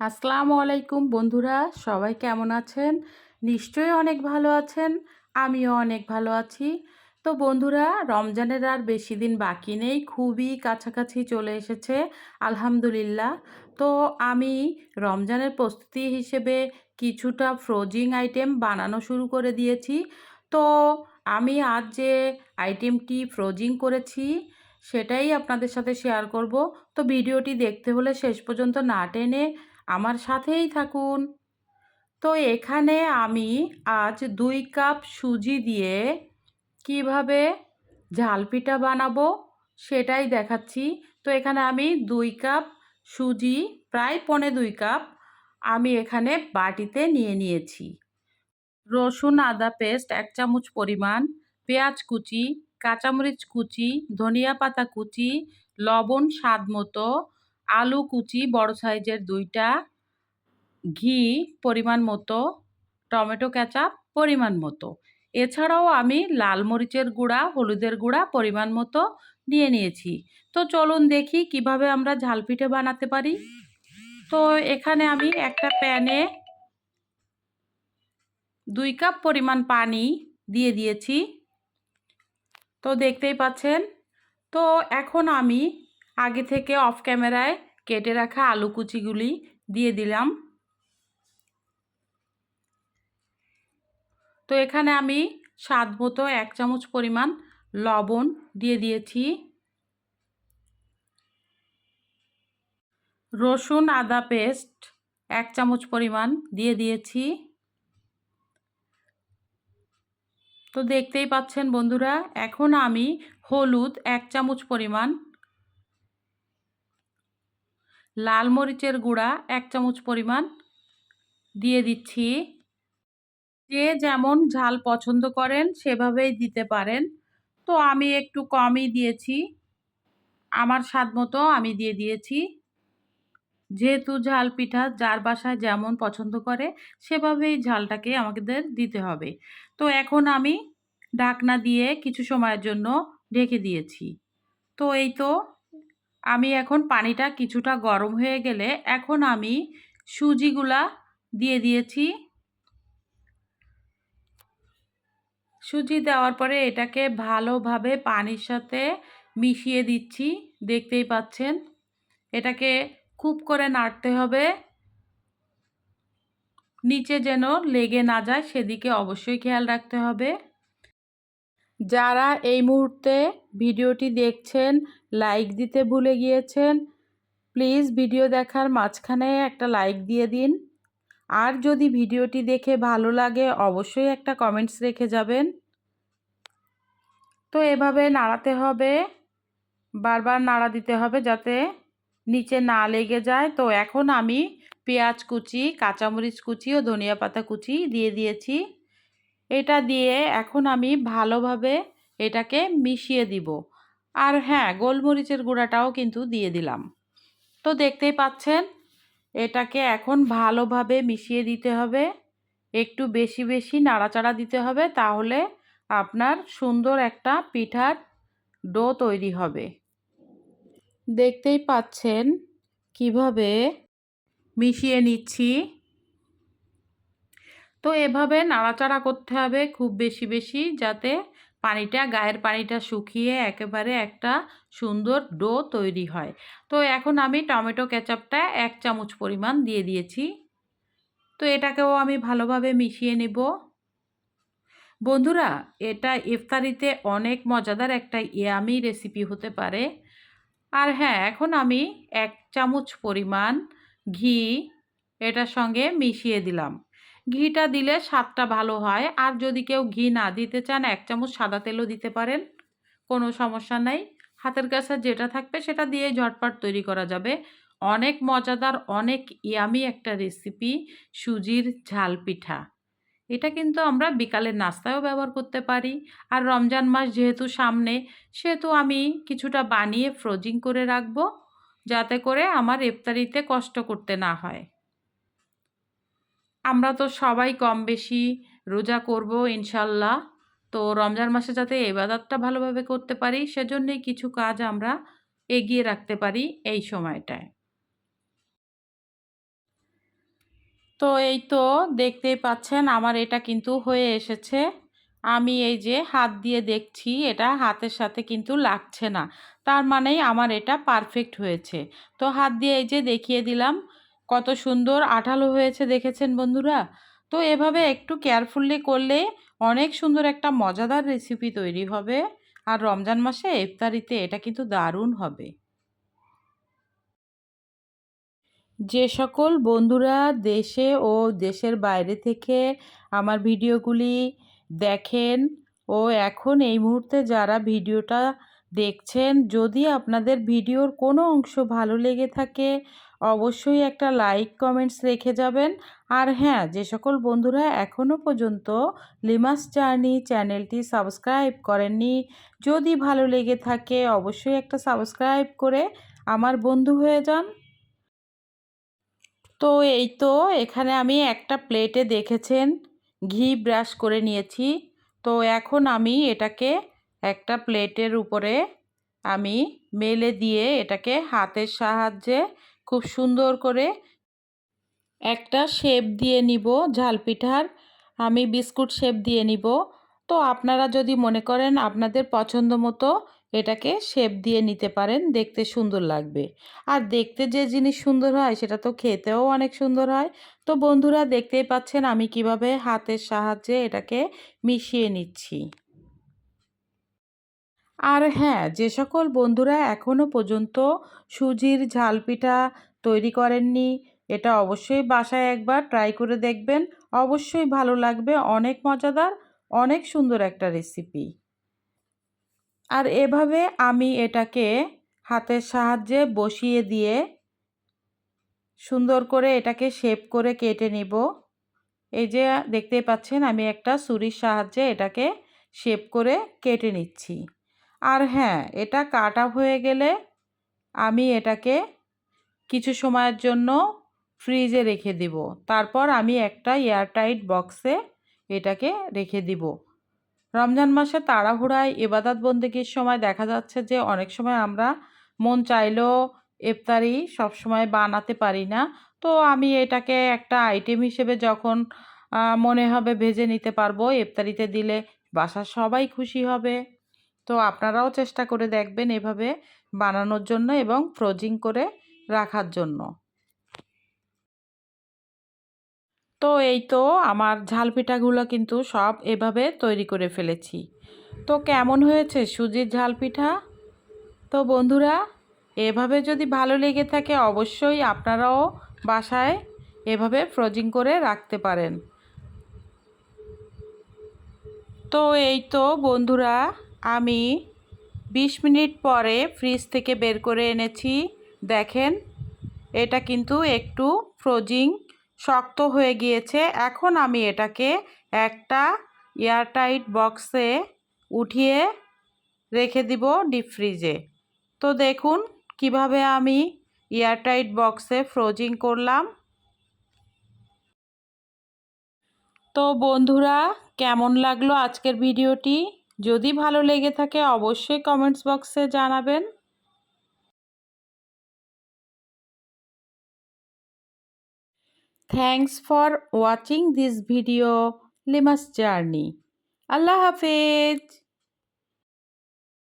আসসালামু আলাইকুম বন্ধুরা, সবাই কেমন আছেন? নিশ্চয়ই অনেক ভালো আছেন, আমিও অনেক ভালো আছি। তো বন্ধুরা, রমজানের আর বেশি দিন বাকি নেই, খুবই কাছাকাছি চলে এসেছে, আলহামদুলিল্লাহ। তো আমি রমজানের প্রস্তুতি হিসেবে কিছুটা ফ্রোজিং আইটেম বানানো শুরু করে দিয়েছি। তো আমি আজ যে আইটেমটি ফ্রোজিং করেছি, সেটাই আপনাদের সাথে শেয়ার করব। তো ভিডিওটি দেখতে হলে শেষ পর্যন্ত না টেনে আমার সাথেই থাকুন। তো এখানে আমি আজ দুই কাপ সুজি দিয়ে কীভাবে ঝালপিঠা বানাবো সেটাই দেখাচ্ছি। তো এখানে আমি দুই কাপ সুজি, প্রায় পনে দুই কাপ আমি এখানে বাটিতে নিয়ে নিয়েছি। রসুন, আদা পেস্ট, এক চামচ পরিমাণ, পেঁয়াজ কুচি, কাঁচামরিচ কুচি, ধনিয়া পাতা কুচি, লবণ স্বাদ মতো আলু কুচি, বড় সাইজের দুইটা, ঘি পরিমাণ মতো, টমেটো কেচাপ পরিমাণ মতো। এছাড়াও আমি লাল মরিচের গুঁড়া, হলুদের গুঁড়া পরিমাণ মতো নিয়ে নিয়েছি। তো চলুন দেখি কীভাবে আমরা ঝালপিঠে বানাতে পারি। তো এখানে আমি একটা প্যানে দুই কাপ পরিমাণ পানি দিয়ে দিয়েছি। তো দেখতেই পাচ্ছেন। তো এখন আমি আগে থেকে অফ ক্যামেরায় কেটে রাখা আলু কুচিগুলি দিয়ে দিলাম। তো এখানে আমি স্বাদ মতো এক চামচ পরিমাণ লবণ দিয়ে দিয়েছি। রসুন, আদা পেস্ট এক চামচ পরিমাণ দিয়ে দিয়েছি। তো দেখতেই পাচ্ছেন বন্ধুরা, এখন আমি হলুদ এক চামচ পরিমাণ লাল মরিচের গুঁড়া এক চামচ পরিমাণ দিয়ে দিচ্ছি। যে যেমন ঝাল পছন্দ করেন সেভাবেই দিতে পারেন। তো আমি একটু কমই দিয়েছি। আমার স্বাদ মতো আমি দিয়ে দিয়েছি। যেহেতু ঝাল পিঠা যার বাসায় যেমন পছন্দ করে সেভাবেই ঝালটাকে আমাদের দিতে হবে। তো এখন আমি ঢাকনা দিয়ে কিছু সময়ের জন্য ঢেকে দিয়েছি। তো এই তো আমি এখন পানিটা কিছুটা গরম হয়ে গেলে এখন আমি সুজিগুলা দিয়ে দিয়েছি। সুজি দেওয়ার পরে এটাকে ভালোভাবে পানির সাথে মিশিয়ে দিচ্ছি, দেখতেই পাচ্ছেন। এটাকে খুব করে নাড়তে হবে। নিচে যেন লেগে না যায়, সেদিকে অবশ্যই খেয়াল রাখতে হবে। যারা এই মুহূর্তে ভিডিওটি দেখছেন, লাইক দিতে ভুলে গিয়েছেন, প্লিজ ভিডিও দেখার মাঝখানে একটা লাইক দিয়ে দিন। আর যদি ভিডিওটি দেখে ভালো লাগে, অবশ্যই একটা কমেন্টস রেখে যাবেন। তো এভাবে নাড়াতে হবে, বারবার নাড়া দিতে হবে যাতে নিচে না লেগে যায়। তো এখন আমি পেঁয়াজ কুচি, কাঁচামরিচ কুচি ও ধনিয়া পাতা কুচি দিয়ে দিয়েছি। এটা দিয়ে এখন আমি ভালোভাবে এটাকে মিশিয়ে দিব। আর হ্যাঁ গোলমরিচের গুঁড়াটাও কিন্তু দিয়ে দিলাম। তো দেখতেই পাচ্ছেন, এটাকে এখন ভালোভাবে মিশিয়ে দিতে হবে। একটু বেশি বেশি নাড়াচাড়া দিতে হবে তাহলে আপনার সুন্দর একটা পিঠার ডো তৈরি হবে। দেখতেই পাচ্ছেন কীভাবে মিশিয়ে নিচ্ছি। তো এভাবে নাড়াচাড়া করতে হবে খুব বেশি বেশি যাতে পানিটা, গায়ের পানিটা শুকিয়ে একেবারে একটা সুন্দর ডো তৈরি হয়। তো এখন আমি টমেটো কেচাপটা এক চামচ পরিমাণ দিয়ে দিয়েছি। তো এটাকেও আমি ভালোভাবে মিশিয়ে নেব। বন্ধুরা, এটা ইফতারিতে অনেক মজাদার একটা ইয়ামি রেসিপি হতে পারে। আর হ্যাঁ এখন আমি এক চামচ পরিমাণ ঘি এটার সঙ্গে মিশিয়ে দিলাম। ঘিটা দিলে স্বাদটা ভালো হয়। আর যদি কেউ ঘি না দিতে চান, এক চামচ সাদা তেলও দিতে পারেন। কোনো সমস্যা নাই। হাতের কাছে যেটা থাকবে সেটা দিয়ে ঝটপট তৈরি করা যাবে। অনেক মজাদার, অনেক ইয়ামি একটা রেসিপি সুজির ঝাল পিঠা। এটা কিন্তু আমরা বিকালের নাস্তায়ও ব্যবহার করতে পারি। আর রমজান মাস যেহেতু সামনে, সেহেতু আমি কিছুটা বানিয়ে ফ্রোজিং করে রাখব। যাতে করে আমার ইফতারিতে কষ্ট করতে না হয়। আমরা তো সবাই কম বেশি রোজা করব ইনশাল্লাহ। তো রমজান মাসে যাতে এবাদতটা ভালোভাবে করতে পারি, সেজন্যই কিছু কাজ আমরা এগিয়ে রাখতে পারি এই সময়টায়। তো এই তো দেখতেই পাচ্ছেন আমার এটা কিন্তু হয়ে এসেছে। আমি এই যে হাত দিয়ে দেখছি, এটা হাতের সাথে কিন্তু লাগছে না। তার মানেই আমার এটা পারফেক্ট হয়েছে। তো হাত দিয়ে এই যে দেখিয়ে দিলাম কত সুন্দর আঠালো হয়েছে দেখেছেন বন্ধুরা? তো এভাবে একটু কেয়ারফুললি করলে অনেক সুন্দর একটা মজাদার রেসিপি তৈরি হবে। আর রমজান মাসে ইফতারিতে এটা কিন্তু দারুণ হবে। যে সকল বন্ধুরা দেশে ও দেশের বাইরে থেকে আমার ভিডিওগুলি দেখেন ও এখন এই মুহূর্তে যারা ভিডিওটা দেখছেন, যদি আপনাদের ভিডিওর কোনো অংশ ভালো লেগে থাকে অবশ্যই একটা লাইক কমেন্টস রেখে যাবেন। আর হ্যাঁ যে সকল বন্ধুরা এখনও পর্যন্ত লিমাস জার্নি চ্যানেলটি সাবস্ক্রাইব করেননি, যদি ভালো লেগে থাকে অবশ্যই একটা সাবস্ক্রাইব করে আমার বন্ধু হয়ে যান। তো এই তো, এখানে আমি একটা প্লেটে দেখেছেন, ঘি ব্রাশ করে নিয়েছি। তো এখন আমি এটাকে একটা প্লেটের উপরে আমি মেলে দিয়ে এটাকে হাতের সাহায্যে খুব সুন্দর করে একটা শেপ দিয়ে নিব ঝালপিঠার আমি বিস্কুট শেপ দিয়ে নিব। তো আপনারা যদি মনে করেন আপনাদের পছন্দ মতো এটাকে শেপ দিয়ে নিতে পারেন, দেখতে সুন্দর লাগবে। আর দেখতে যে জিনিস সুন্দর হয়, সেটা তো খেতেও অনেক সুন্দর হয়। তো বন্ধুরা দেখতেই পাচ্ছেন আমি কীভাবে হাতের সাহায্যে এটাকে মিশিয়ে নিচ্ছি। আর হ্যাঁ যে সকল বন্ধুরা এখনও পর্যন্ত সুজির ঝাল পিঠা তৈরি করেননি, এটা অবশ্যই বাসায় একবার ট্রাই করে দেখবেন। অবশ্যই ভালো লাগবে, অনেক মজাদার, অনেক সুন্দর একটা রেসিপি আর এভাবে আমি এটাকে হাতের সাহায্যে বসিয়ে দিয়ে সুন্দর করে এটাকে শেপ করে কেটে নিব। এই যে দেখতেই পাচ্ছেন, আমি একটা ছুরির সাহায্যে এটাকে শেপ করে কেটে নিচ্ছি। আর হ্যাঁ এটা কাটা হয়ে গেলে আমি এটাকে কিছু সময়ের জন্য ফ্রিজে রেখে দিব। তারপর আমি একটা এয়ারটাইট বক্সে এটাকে রেখে দিব। রমজান মাসে তাড়াহুড়ায় এবাদাত বন্দেগীর সময় দেখা যাচ্ছে যে অনেক সময় আমরা মন চাইলেও ইফতারি সবসময় বানাতে পারি না। তো আমি এটাকে একটা আইটেম হিসেবে যখন মনে হবে ভেজে নিতে পারব, ইফতারিতে দিলে বাসার সবাই খুশি হবে। তো আপনারাও চেষ্টা করে দেখবেন এভাবে বানানোর জন্য এবং ফ্রোজিং করে রাখার জন্য। তো এই তো আমার ঝাল পিঠাগুলো কিন্তু সব এভাবে তৈরি করে ফেলেছি। তো কেমন হয়েছে সুজির ঝাল পিঠা? তো বন্ধুরা, এভাবে যদি ভালো লেগে থাকে অবশ্যই আপনারাও বাসায় এভাবে ফ্রোজিং করে রাখতে পারেন। তো এই তো বন্ধুরা আমি ২০ মিনিট পরে ফ্রিজ থেকে বের করে এনেছি। দেখেন, এটা কিন্তু একটু ফ্রোজিং শক্ত হয়ে গিয়েছে। এখন আমি এটাকে একটা এয়ারটাইট বক্সে উঠিয়ে রেখে দিব ডিপ ফ্রিজে তো দেখুন, কীভাবে আমি এয়ারটাইট বক্সে ফ্রোজিং করলাম। তো বন্ধুরা, কেমন লাগল আজকের ভিডিওটি? যদি ভালো লেগে থাকে অবশ্যই কমেন্টস বক্সে জানাবেন। Thanks for watching this video লিমাস journey আল্লাহ হাফেজ।